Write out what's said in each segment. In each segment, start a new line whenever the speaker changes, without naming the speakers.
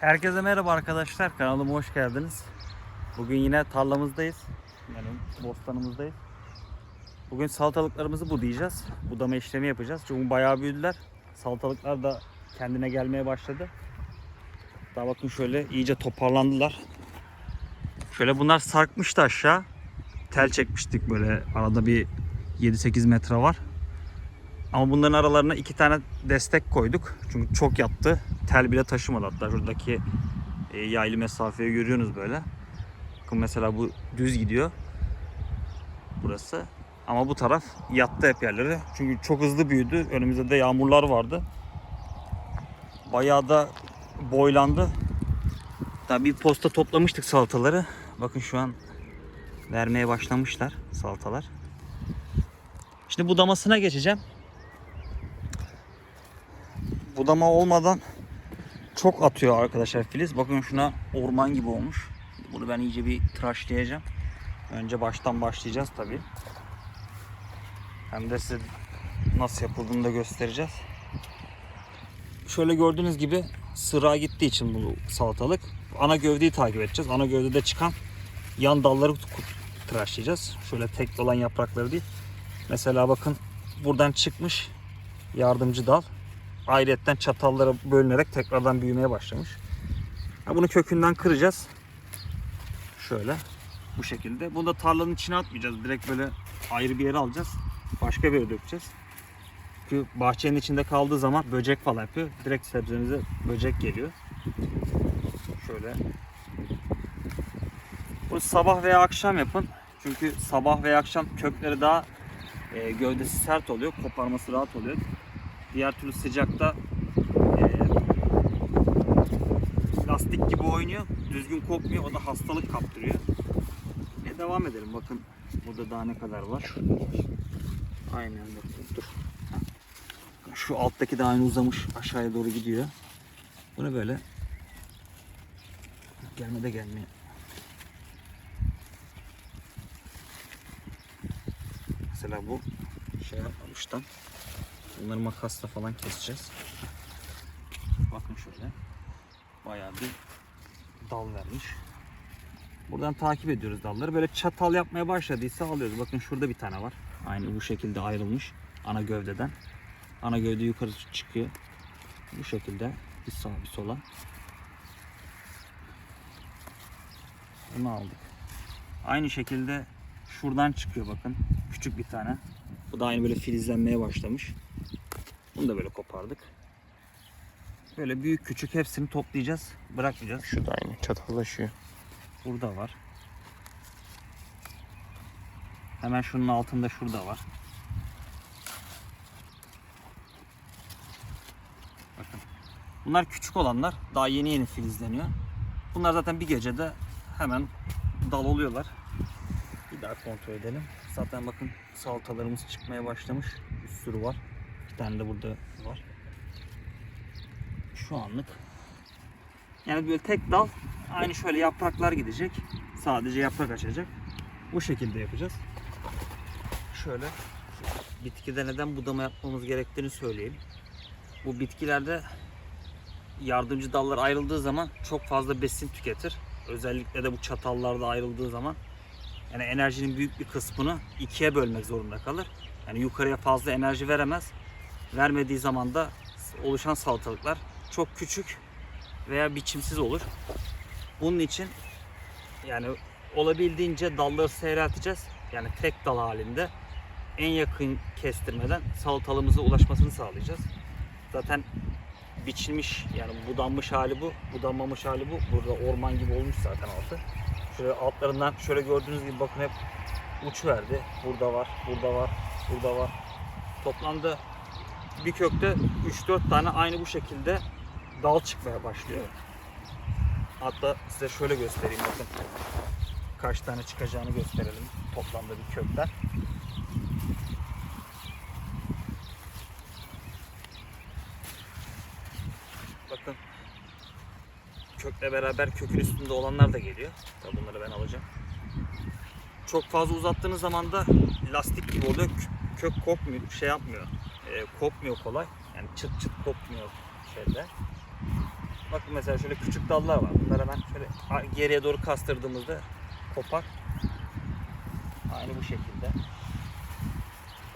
Herkese merhaba arkadaşlar. Kanalıma hoş geldiniz. Bugün yine tarlamızdayız. Yani bostanımızdayız. Bugün salatalıklarımızı budayacağız. Budama işlemi yapacağız. Çünkü bayağı büyüdüler. Salatalıklar da kendine gelmeye başladı. Daha bakın şöyle iyice toparlandılar. Şöyle bunlar sarkmıştı aşağı. Tel çekmiştik böyle arada bir 7-8 metre var. Ama bunların aralarına iki tane destek koyduk. Çünkü çok yattı. Tel bile taşımadı. Hatta şuradaki e, yaylı mesafeyi görüyorsunuz böyle. Bakın mesela bu düz gidiyor. Burası. Ama bu taraf yattı hep yerleri. Çünkü çok hızlı büyüdü. Önümüzde de yağmurlar vardı. Bayağı da boylandı. Daha bir posta toplamıştık salataları. Bakın şu an vermeye başlamışlar salatalar. Şimdi budamasına geçeceğim budama olmadan çok atıyor arkadaşlar filiz. Bakın şuna orman gibi olmuş. Bunu ben iyice bir tıraşlayacağım. Önce baştan başlayacağız tabi. Hem de size nasıl yapıldığını da göstereceğiz. Şöyle gördüğünüz gibi sıra gittiği için bu salatalık. Ana gövdeyi takip edeceğiz. Ana gövdede çıkan yan dalları tıraşlayacağız. Şöyle tek olan yaprakları değil. Mesela bakın buradan çıkmış yardımcı dal ayrıyetten çatallara bölünerek tekrardan büyümeye başlamış. Bunu kökünden kıracağız. Şöyle bu şekilde. Bunu da tarlanın içine atmayacağız. Direkt böyle ayrı bir yere alacağız. Başka bir yere dökeceğiz. Çünkü bahçenin içinde kaldığı zaman böcek falan yapıyor. Direkt sebzemize böcek geliyor. Şöyle. Bunu sabah veya akşam yapın. Çünkü sabah veya akşam kökleri daha e, gövdesi sert oluyor. Koparması rahat oluyor. Diğer türlü sıcakta e, lastik gibi oynuyor. Düzgün kopmuyor. O da hastalık kaptırıyor. E, devam edelim. Bakın burada daha ne kadar var. Aynen. Dur. Şu alttaki de aynı uzamış. Aşağıya doğru gidiyor. Bunu böyle gelme de gelmiyor. Mesela bu şey yapmamıştan Bunları makasla falan keseceğiz. Bakın şöyle. Bayağı bir dal vermiş. Buradan takip ediyoruz dalları. Böyle çatal yapmaya başladıysa alıyoruz. Bakın şurada bir tane var. Aynı bu şekilde ayrılmış ana gövdeden. Ana gövde yukarı çıkıyor. Bu şekilde bir sağa bir sola. Bunu aldık. Aynı şekilde şuradan çıkıyor bakın. Küçük bir tane. Bu da aynı böyle filizlenmeye başlamış. Bunu da böyle kopardık. Böyle büyük küçük hepsini toplayacağız. Bırakmayacağız.
Şu da aynı çatallaşıyor.
Burada var. Hemen şunun altında şurada var. Bakın. Bunlar küçük olanlar. Daha yeni yeni filizleniyor. Bunlar zaten bir gecede hemen dal oluyorlar. Bir daha kontrol edelim. Zaten bakın salatalarımız çıkmaya başlamış. Bir sürü var. Tane de burada var. Şu anlık. Yani böyle tek dal aynı şöyle yapraklar gidecek. Sadece yaprak açacak. Bu şekilde yapacağız. Şöyle bitkide neden budama yapmamız gerektiğini söyleyeyim. Bu bitkilerde yardımcı dallar ayrıldığı zaman çok fazla besin tüketir. Özellikle de bu çatallarda ayrıldığı zaman yani enerjinin büyük bir kısmını ikiye bölmek zorunda kalır. Yani yukarıya fazla enerji veremez. Vermediği zaman da oluşan salatalıklar çok küçük veya biçimsiz olur. Bunun için yani olabildiğince dalları seyrelteceğiz. Yani tek dal halinde en yakın kestirmeden salatalığımıza ulaşmasını sağlayacağız. Zaten biçilmiş yani budanmış hali bu, budanmamış hali bu. Burada orman gibi olmuş zaten altı. Şöyle altlarından şöyle gördüğünüz gibi bakın hep uç verdi. Burada var, burada var, burada var. Toplamda bir kökte 3-4 tane aynı bu şekilde dal çıkmaya başlıyor. Hatta size şöyle göstereyim bakın. Kaç tane çıkacağını gösterelim toplamda bir kökten. Bakın kökle beraber kökün üstünde olanlar da geliyor. Tabii bunları ben alacağım. Çok fazla uzattığınız zaman da lastik gibi oluyor. Kö- Kök kopmuyor, şey yapmıyor. E, kopmuyor kolay. Yani çıt çıt kopmuyor şeyde. Bakın mesela şöyle küçük dallar var. Bunları hemen şöyle geriye doğru kastırdığımızda kopar. Aynı bu şekilde.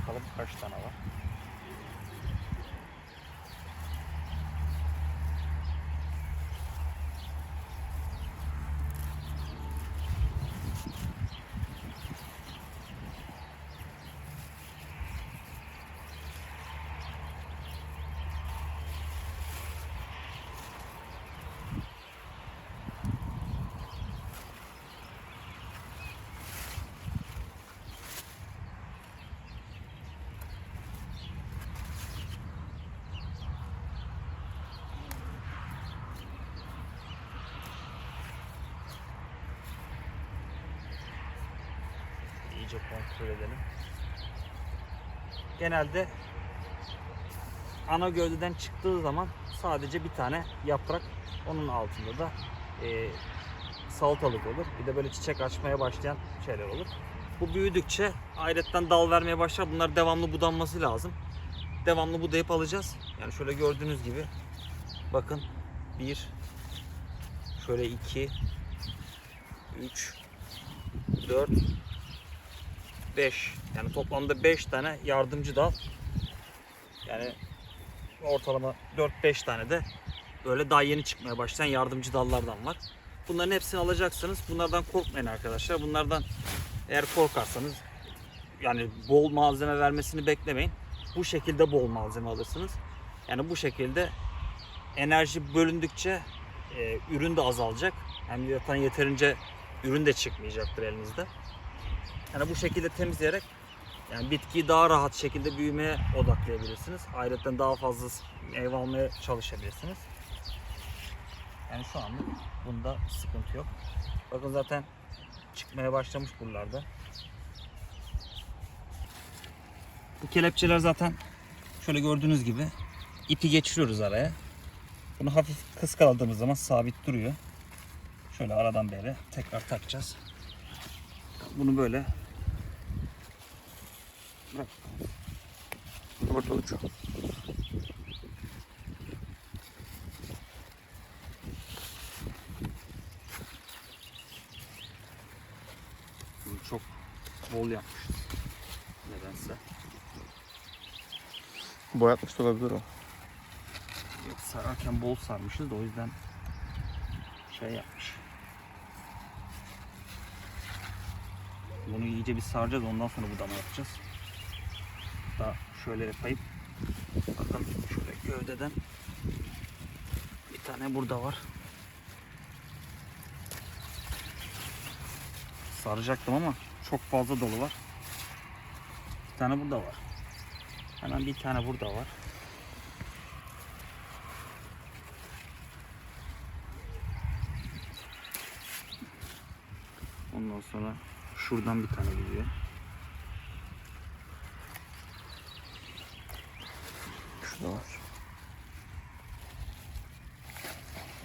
Bakalım kaç tane var. İyice kontrol edelim. Genelde ana gövdeden çıktığı zaman sadece bir tane yaprak onun altında da e, salatalık olur. Bir de böyle çiçek açmaya başlayan şeyler olur. Bu büyüdükçe ayrıca dal vermeye başlar. Bunlar devamlı budanması lazım. Devamlı budayıp alacağız. Yani şöyle gördüğünüz gibi bakın bir şöyle iki üç dört 5 yani toplamda 5 tane yardımcı dal yani ortalama 4-5 tane de böyle daha yeni çıkmaya başlayan yardımcı dallardan var. Bunların hepsini alacaksınız. Bunlardan korkmayın arkadaşlar. Bunlardan eğer korkarsanız yani bol malzeme vermesini beklemeyin. Bu şekilde bol malzeme alırsınız. Yani bu şekilde enerji bölündükçe e, ürün de azalacak. Hem zaten yeterince ürün de çıkmayacaktır elinizde. Yani bu şekilde temizleyerek yani bitkiyi daha rahat şekilde büyümeye odaklayabilirsiniz. Ayrıca daha fazla meyve almaya çalışabilirsiniz. Yani şu anda bunda sıkıntı yok. Bakın zaten çıkmaya başlamış buralarda. Bu kelepçeler zaten şöyle gördüğünüz gibi ipi geçiriyoruz araya. Bunu hafif kıskaladığımız zaman sabit duruyor. Şöyle aradan beri tekrar takacağız. Bunu böyle bırak.
Bakalım çok.
Çok bol yapmışız. Nedense.
Boyatmış da olabilir o.
Yok, sararken bol sarmışız da o yüzden şey yapmış. Bunu iyice bir saracağız ondan sonra budama yapacağız. Daha şöyle yapayım. Bakın şöyle gövdeden bir tane burada var. Saracaktım ama çok fazla dolu var. Bir tane burada var. Hemen bir tane burada var. Ondan sonra şuradan bir tane gidiyor.
Şurada var.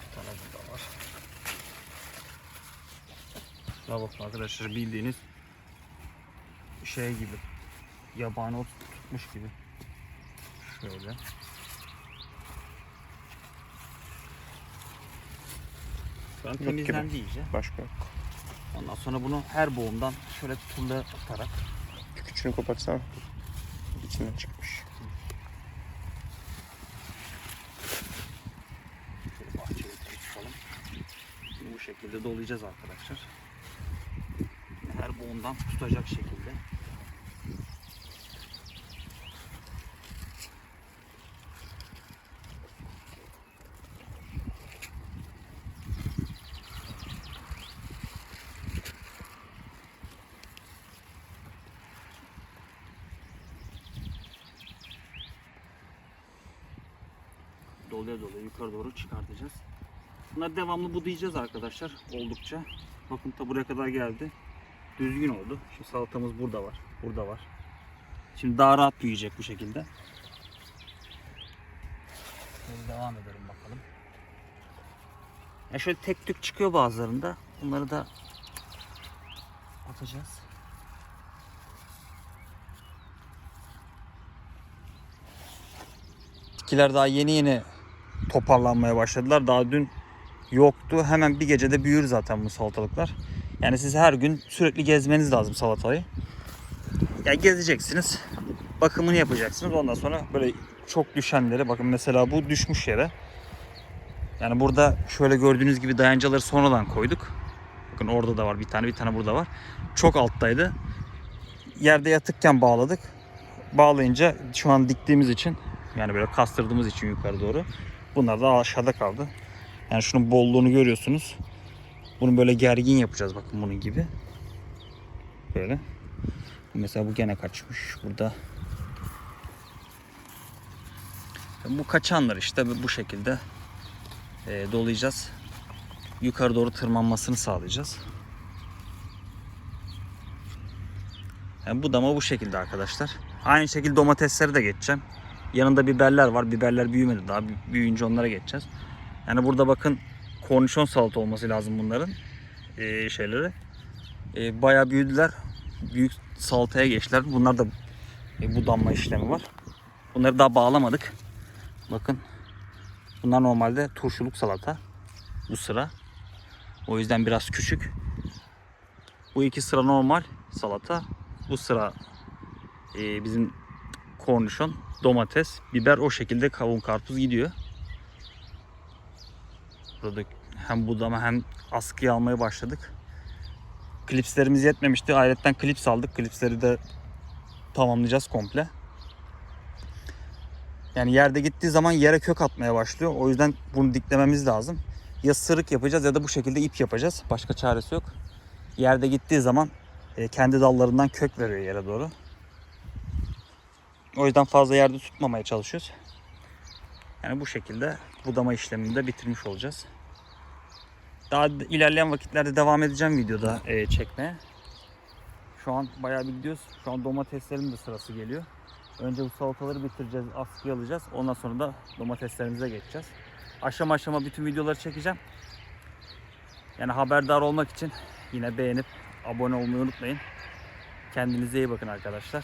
Bir tane burada var. Şuna bakın arkadaşlar bildiğiniz şey gibi. Yabani ot tutmuş gibi. Şöyle.
Gibi.
temizlendi iyice.
Başka yok.
Ondan sonra bunu her boğumdan şöyle turla atarak
küçüğünü kopartsana. İçinden çıkmış.
Şöyle bahçeye tutalım. Şimdi bu şekilde dolayacağız arkadaşlar. Her boğumdan tutacak şekilde. Doluya doluya yukarı doğru çıkartacağız. Bunları devamlı budayacağız arkadaşlar oldukça. Bakın ta buraya kadar geldi. Düzgün oldu. Şimdi salatamız burada var. Burada var. Şimdi daha rahat büyüyecek bu şekilde. Şöyle devam edelim bakalım. Ya şöyle tek tük çıkıyor bazılarında. Bunları da atacağız. Bitkiler daha yeni yeni toparlanmaya başladılar. Daha dün yoktu. Hemen bir gecede büyür zaten bu salatalıklar. Yani siz her gün sürekli gezmeniz lazım salatayı. Ya gezeceksiniz. Bakımını yapacaksınız. Ondan sonra böyle çok düşenleri bakın mesela bu düşmüş yere. Yani burada şöyle gördüğünüz gibi dayancaları sonradan koyduk. Bakın orada da var bir tane bir tane burada var. Çok alttaydı. Yerde yatıkken bağladık. Bağlayınca şu an diktiğimiz için yani böyle kastırdığımız için yukarı doğru. Bunlar da aşağıda kaldı. Yani şunun bolluğunu görüyorsunuz. Bunu böyle gergin yapacağız bakın bunun gibi. Böyle. Mesela bu gene kaçmış burada. Bu kaçanlar işte bu şekilde e, dolayacağız. Yukarı doğru tırmanmasını sağlayacağız. Yani bu dama bu şekilde arkadaşlar. Aynı şekilde domatesleri de geçeceğim. Yanında biberler var. Biberler büyümedi daha. Büy- Büyüyünce onlara geçeceğiz. Yani burada bakın kornişon salata olması lazım bunların e, şeyleri. E, bayağı büyüdüler. Büyük salataya geçtiler. Bunlar da e, budanma işlemi var. Bunları daha bağlamadık. Bakın. Bunlar normalde turşuluk salata. Bu sıra. O yüzden biraz küçük. Bu iki sıra normal salata. Bu sıra e, bizim kornişon, domates, biber o şekilde kavun karpuz gidiyor. Burada hem budama hem askıya almaya başladık. Klipslerimiz yetmemişti. Ayrıca klips aldık. Klipsleri de tamamlayacağız komple. Yani yerde gittiği zaman yere kök atmaya başlıyor. O yüzden bunu diklememiz lazım. Ya sırık yapacağız ya da bu şekilde ip yapacağız. Başka çaresi yok. Yerde gittiği zaman e, kendi dallarından kök veriyor yere doğru. O yüzden fazla yerde tutmamaya çalışıyoruz. Yani bu şekilde budama işlemini de bitirmiş olacağız. Daha ilerleyen vakitlerde devam edeceğim videoda e, çekmeye. Şu an bayağı bir gidiyoruz. Şu an domateslerin de sırası geliyor. Önce bu salataları bitireceğiz, askıya alacağız. Ondan sonra da domateslerimize geçeceğiz. Aşama aşama bütün videoları çekeceğim. Yani haberdar olmak için yine beğenip abone olmayı unutmayın. Kendinize iyi bakın arkadaşlar.